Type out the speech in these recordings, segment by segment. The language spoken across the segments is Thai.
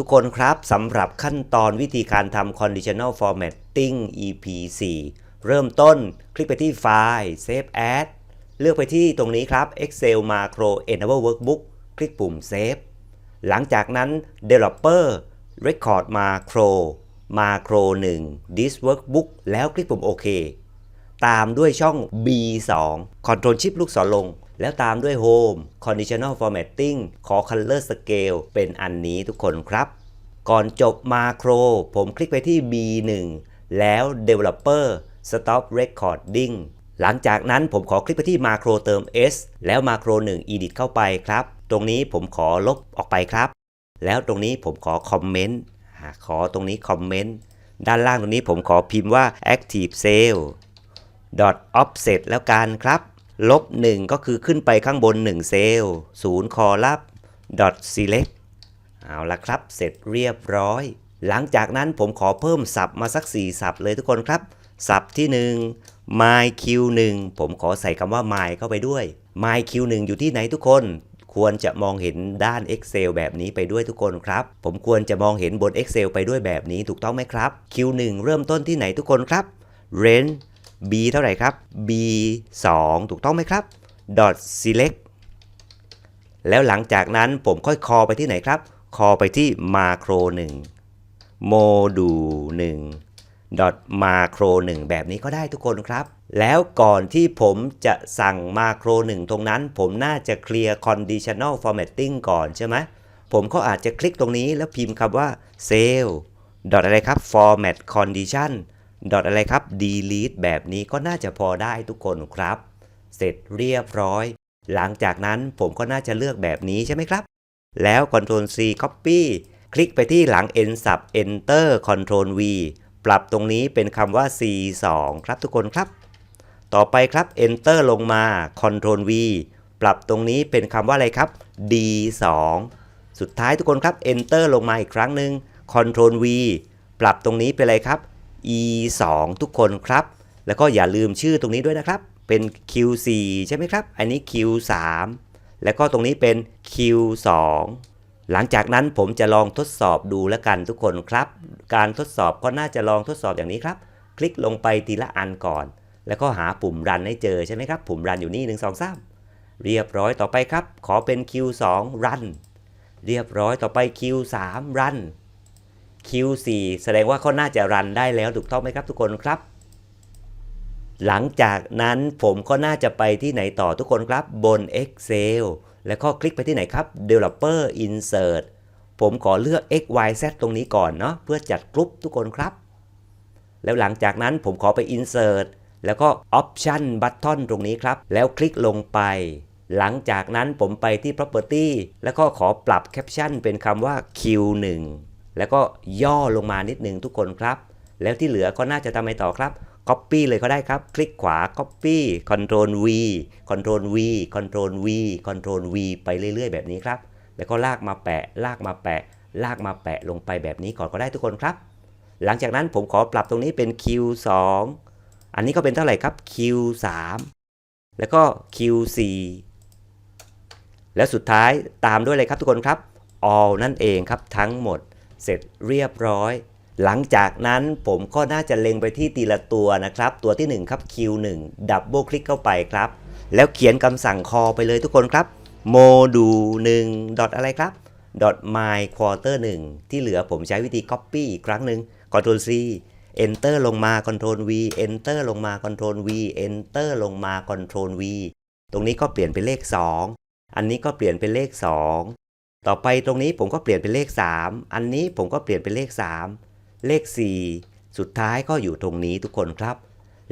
ทุกคนครับสำหรับขั้นตอนวิธีการทำ conditional formatting EP 4 เริ่มต้นคลิกไปที่ไฟล์ Save As เลือกไปที่ตรงนี้ครับ Excel Macro Enable Workbook คลิกปุ่ม Save หลังจากนั้น Developer Record Macro Macro 1 This Workbook แล้วคลิกปุ่มโอเคตามด้วยช่อง B2 Control Shift ลูกศรลง แล้วตามด้วย Home Conditional Formatting ขอ Color Scale เป็นอันนี้ทุกคนครับ ก่อนจบ Macro ผมคลิกไปที่ B1 แล้ว Developer Stop Recording หลังจากนั้นผมขอคลิกไปที่ Macro เติม S แล้ว Macro 1 Edit เข้าไปครับ ตรงนี้ผมขอลบออกไปครับ แล้วตรงนี้ผมขอคอมเมนต์ขอตรงนี้คอมเมนต์ด้านล่างตรงนี้ผมขอพิมพ์ว่า active sale Offset แล้วกันครับ ลบ 1 ก็คือขึ้นไปข้างบน 1 เซลล์0คอลับ dot select เอาละครับ เสร็จเรียบร้อย หลังจากนั้นผมขอเพิ่มสับมาสัก 4 สับเลยทุกคนครับ สับที่ 1 my q1 ผมขอใส่คำว่า my เข้าไปด้วย my q1 อยู่ที่ไหนทุกคน ควรจะมองเห็นด้าน Excel แบบนี้ไปด้วยทุกคนครับ ผมควรจะมองเห็นบน Excel ไปด้วยแบบนี้ถูกต้องไหมครับ Q1 เริ่มต้นที่ไหนทุกคนครับ range B เท่าไหร่ครับ B 2 ถูกต้องไหมครับ dot select แล้วหลังจากนั้นผมค่อยคอไปที่ไหนครับ คอไปที่ macro 1 module 1 dot macro 1แบบนี้ก็ได้ทุกคนครับ แล้วก่อนที่ผมจะสั่ง macro 1ตรงนั้น ผมน่าจะเคลียร์ conditional formatting ก่อนใช่ไหมผมก็อาจจะคลิกตรงนี้แล้วพิมพ์คำว่า sale. อะไรครับ format condition dot อะไรครับ delete แบบนี้ก็น่าจะพอได้ทุกคนครับ เสร็จเรียบร้อย หลังจากนั้นผมก็น่าจะเลือกแบบนี้ใช่ไหมครับ แล้ว Ctrl C Copy คลิกไปที่หลัง N sub Enter Ctrl V ปรับตรงนี้เป็นคำว่า C2 ครับทุกคนครับ ต่อไปครับ Enter ลงมา Ctrl V ปรับตรงนี้เป็นคำว่าอะไรครับ D2 สุดท้ายทุกคนครับ Enter ลงมาอีกครั้งหนึ่ง Ctrl V ปรับตรงนี้เป็นอะไรครับ E2 ทุกคนครับ แล้วก็อย่าลืมชื่อตรงนี้ด้วยนะครับ เป็น Q4 ใช่ไหมครับ อันนี้ Q3 แล้วก็ตรงนี้เป็น Q2 หลังจากนั้นผมจะลองทดสอบดูแล้วกันทุกคนครับ การทดสอบก็น่าจะลองทดสอบอย่างนี้ครับ คลิกลงไปทีละอันก่อน แล้วก็หาปุ่มรันให้เจอใช่ไหมครับ ปุ่มรันอยู่นี่ 1 2 3 เรียบร้อยต่อไปครับ ขอเป็น Q2 รัน เรียบร้อยต่อไป Q3 รัน Q4 แสดงว่าเขาน่าจะรันได้แล้วถูกต้องไหมครับทุกคนครับ หลังจากนั้นผมก็น่าจะไปที่ไหนต่อทุกคนครับบน Excel แล้วก็คลิกไปที่ไหนครับ Developer Insert ผมขอเลือก X Y Z ตรงนี้ก่อนเนาะเพื่อจัดกรุ๊ปทุกคนครับ แล้วหลังจากนั้นผมขอไป Insert แล้วก็ Option Button ตรงนี้ครับ แล้วคลิกลงไป หลังจากนั้นผมไปที่ Property แล้วก็ขอปรับ Caption เป็นคำว่า Q1 แล้วก็ย่อลงมานิดนึงทุกคนครับ แล้วที่เหลือก็น่าจะทำไงต่อครับ Copy เลยก็ได้ครับ คลิกขวา Copy Ctrl V Ctrl V Ctrl V Ctrl V ไปเรื่อย ๆ แบบนี้ครับ แล้วก็ลากมาแปะ ลากมาแปะ ลากมาแปะลงไปแบบนี้ก่อนก็ได้ทุกคนครับ หลังจากนั้นผมขอปรับตรงนี้เป็น Q2 อันนี้ก็เป็นเท่าไหร่ครับ Q3 แล้วก็ Q4 แล้วสุดท้ายตามด้วยเลยครับทุกคนครับ all นั่นเองครับทั้งหมด เสร็จเรียบร้อย หลังจากนั้นผมก็น่าจะเล็งไปที่ทีละตัวนะครับ ตัวที่ 1 ครับ Q1 ดับเบิลคลิกเข้าไปครับ แล้วเขียนคำสั่ง call ไปเลยทุกคนครับ module 1 dot อะไรครับ dot my quarter 1ที่เหลือผมใช้วิธี copy อีกครั้งหนึ่ง Ctrl C enter ลงมา Ctrl V enter ลงมา Ctrl V enter ลงมา Ctrl V ตรงนี้ก็เปลี่ยนเป็นเลข 2 อันนี้ก็เปลี่ยนเป็นเลข 2 ต่อไปตรงนี้ผมก็เปลี่ยนเป็นเลข 3 อันนี้ผมก็เปลี่ยนเป็นเลข 3 เลข 4 สุดท้ายก็อยู่ตรงนี้ทุกคนครับ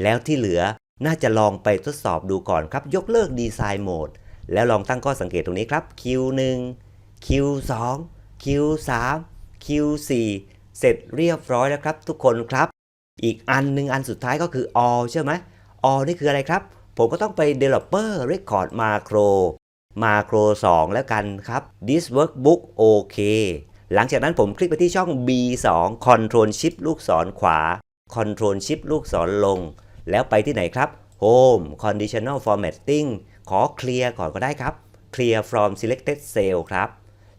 แล้วที่เหลือน่าจะลองไปทดสอบดูก่อนครับ ยกเลิกดีไซน์โหมด แล้วลองตั้งข้อสังเกตตรงนี้ครับ Q1 Q2 Q3 Q4 เสร็จเรียบร้อยแล้วครับ ทุกคนครับ อีกอันหนึ่งอันสุดท้ายก็คือ all ใช่ไหม all นี่คืออะไรครับ ผมก็ต้องไป developer record macro macro 2แล้วกันครับ this workbook โอเคหลังจากนั้นผมคลิกไปที่ช่อง B2 Control Shift ลูกศรขวา Control Shift ลูกศรลง แล้วไปที่ไหนครับ Home Conditional Formatting ขอเคลียร์ก่อนก็ได้ครับ Clear from selected cell ครับ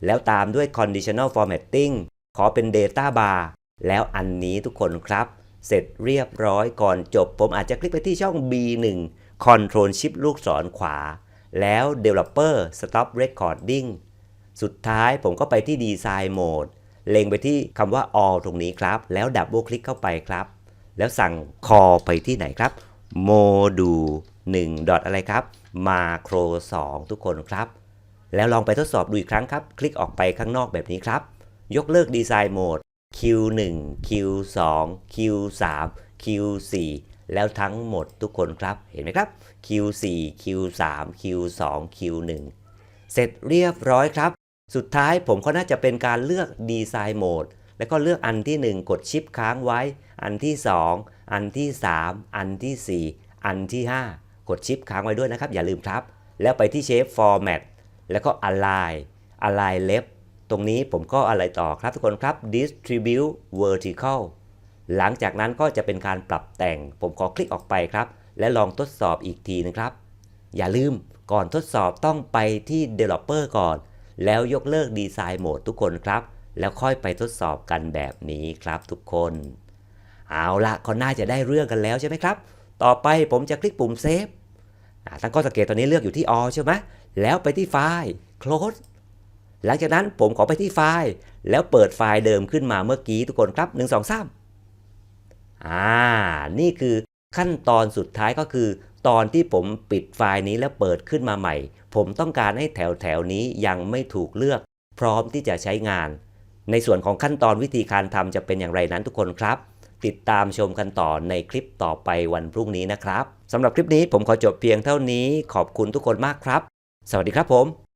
แล้วตามด้วย Conditional Formatting ขอเป็น Data Bar แล้วอันนี้ทุกคนครับ เสร็จเรียบร้อยก่อนจบ ผมอาจจะคลิกไปที่ช่อง B1 Control Shift ลูกศรขวา แล้ว Developer Stop Recording สุดท้ายผมก็ไปที่ Design Mode เล็งไปที่คำว่า All ตรงนี้ครับ แล้วดับเบิลคลิกเข้าไปครับ แล้วสั่ง Call ไปที่ไหนครับ Module 1 dot อะไรครับ Macro 2 ทุกคนครับ แล้วลองไปทดสอบดูอีกครั้งครับ คลิกออกไปข้างนอกแบบนี้ครับ ยกเลิก Design Mode Q1 Q2 Q3 Q4 แล้วทั้งหมดทุกคนครับเห็นไหมครับ Q4 Q3 Q2 Q1 เสร็จเรียบร้อยครับ สุดท้ายผมก็น่าจะเป็นการเลือก Design Mode แล้วก็เลือกอันที่ 1 กดชิปค้างไว้ อันที่ 2 อันที่ 3 อันที่ 4 อันที่ 5 กดชิปค้างไว้ด้วยนะครับ อย่าลืมครับ แล้วไปที่ Shape Format แล้วก็ Align Align Left ตรงนี้ผมก็อะไรต่อครับทุกคนครับ Distribute Vertical หลังจากนั้นก็จะเป็นการปรับแต่ง ผมขอคลิกออกไปครับ และลองทดสอบอีกทีนึงครับ อย่าลืมก่อนทดสอบต้องไปที่ Developer ก่อน แล้วยกเลิก Design Mode ทุกคนครับ แล้วค่อยไปทดสอบกันแบบนี้ครับทุกคน เอาละก็น่าจะได้เรื่องกันแล้วใช่ไหมครับ ต่อไปผมจะคลิกปุ่ม Save อ่าตั้งข้อสังเกตตอนนี้เลือกอยู่ที่ All ใช่ไหมแล้วไปที่ไฟล์ Close หลังจากนั้นผมขอไปที่ไฟล์ แล้วเปิดไฟล์เดิมขึ้นมาเมื่อกี้ทุกคนครับ 1 2 3 อ่า นี่คือขั้นตอนสุดท้ายก็คือ ตอนที่ผมปิดไฟล์นี้แล้วเปิดขึ้นมาใหม่ ผมต้องการให้แถวแถวนี้ยังไม่ถูกเลือก พร้อมที่จะใช้งาน ในส่วนของขั้นตอนวิธีการทำจะเป็นอย่างไรนั้นทุกคนครับ ติดตามชมกันต่อในคลิปต่อไปวันพรุ่งนี้นะครับสำหรับคลิปนี้ผมขอจบเพียงเท่านี้ขอบคุณทุกคนมากครับ สวัสดีครับผม